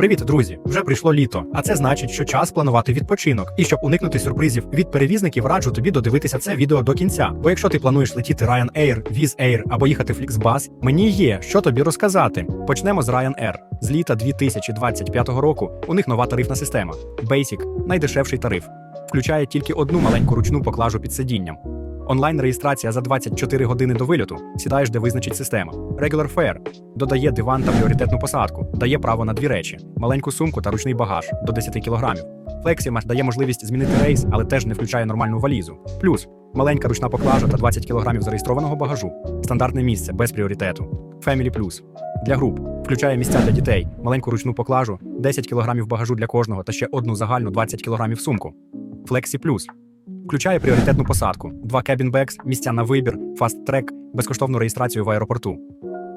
Привіт, друзі! Вже прийшло літо, а це значить, що час планувати відпочинок. І щоб уникнути сюрпризів від перевізників, раджу тобі додивитися це відео до кінця. Бо якщо ти плануєш летіти Ryanair, Wizz Air або їхати Flixbus, мені є що тобі розказати. Почнемо з Ryanair. З літа 2025 року у них нова тарифна система. Basic – найдешевший тариф. Включає тільки одну маленьку ручну поклажу під сидінням. Онлайн-реєстрація за 24 години до вильоту. Сідаєш, де визначить система. Regular Fare додає диван та пріоритетну посадку, дає право на дві речі: маленьку сумку та ручний багаж до 10 кілограмів. Fleximat дає можливість змінити рейс, але теж не включає нормальну валізу. Плюс маленька ручна поклажа та 20 кілограмів зареєстрованого багажу. Стандартне місце без пріоритету. Family Plus для груп включає місця для дітей, маленьку ручну поклажу, 10 кілограмів багажу для кожного та ще одну загальну 20 кілограмів сумку. Flexi Plus Включає пріоритетну посадку, два кебінбекс, місця на вибір, фаст-трек, безкоштовну реєстрацію в аеропорту.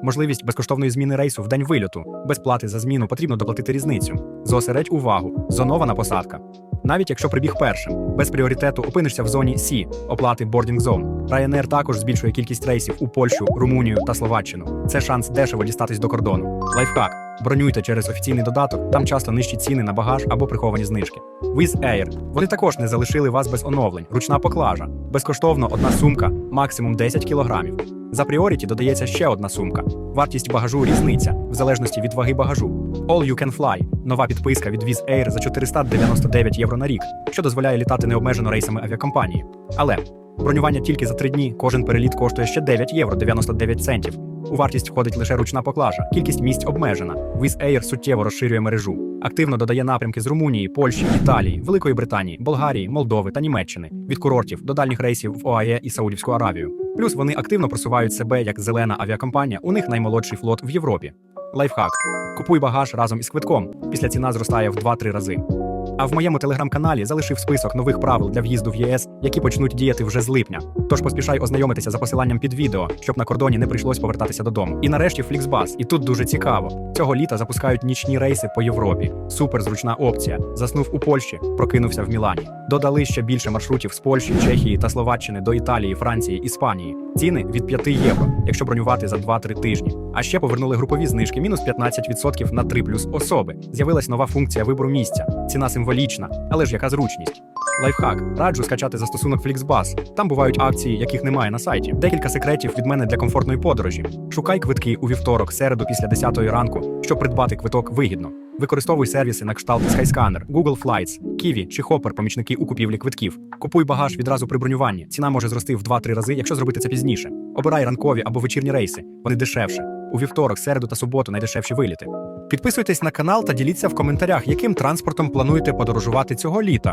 Можливість безкоштовної зміни рейсу в день вильоту. Без плати за зміну потрібно доплатити різницю. Зосередь увагу. Зонована посадка. Навіть якщо прибіг першим, без пріоритету опинишся в зоні Сі оплати boarding zone. Ryanair також збільшує кількість рейсів у Польщу, Румунію та Словаччину. Це шанс дешево дістатись до кордону. Лайфхак. Бронюйте через офіційний додаток, там часто нижчі ціни на багаж або приховані знижки. Wizz Air. Вони також не залишили вас без оновлень. Ручна поклажа. Безкоштовно одна сумка, максимум 10 кілограмів. За пріоріті додається ще одна сумка. Вартість багажу різниця, в залежності від ваги багажу. All You Can Fly – нова підписка від Wizz Air за 499 євро на рік, що дозволяє літати необмежено рейсами авіакомпанії. Але бронювання тільки за три дні, кожен переліт коштує ще 9 євро 99 центів. У вартість входить лише ручна поклажа, кількість місць обмежена. Wizz Air суттєво розширює мережу. Активно додає напрямки з Румунії, Польщі, Італії, Великої Британії, Болгарії, Молдови та Німеччини від курортів до дальніх рейсів в ОАЕ і Саудівську Аравію. Плюс вони активно просувають себе як зелена авіакомпанія. У них наймолодший флот в Європі. Лайфхак: купуй багаж разом із квитком. Після ціна зростає в 2-3 рази. А в моєму телеграм-каналі залишив список нових правил для в'їзду в ЄС, які почнуть діяти вже з липня. Тож поспішай ознайомитися за посиланням під відео, щоб на кордоні не прийшлось повертатися додому. І нарешті Flixbus. І тут дуже цікаво. Цього літа запускають нічні рейси по Європі. Супер зручна опція. Заснув у Польщі, прокинувся в Мілані. Додали ще більше маршрутів з Польщі, Чехії та Словаччини до Італії, Франції, Іспанії. Ціни від 5 євро, якщо бронювати за 2-3 тижні. А ще повернули групові знижки мінус 15% на 3 плюс особи. З'явилась нова функція вибору місця. Ціна символічна, але ж яка зручність. Лайфхак раджу скачати застосунок Flixbus. Там бувають акції, яких немає на сайті. Декілька секретів від мене для комфортної подорожі. Шукай квитки у вівторок, середу після 10 ранку, щоб придбати квиток вигідно. Використовуй сервіси на кшталт Skyscanner, Google Flights, Kiwi чи Hopper – помічники у купівлі квитків. Купуй багаж відразу при бронюванні. Ціна може зрости в 2-3 рази, якщо зробити це пізніше. Обирай ранкові або вечірні рейси. Вони дешевше. У вівторок, середу та суботу найдешевші виліти. Підписуйтесь на канал та діліться в коментарях, яким транспортом плануєте подорожувати цього літа.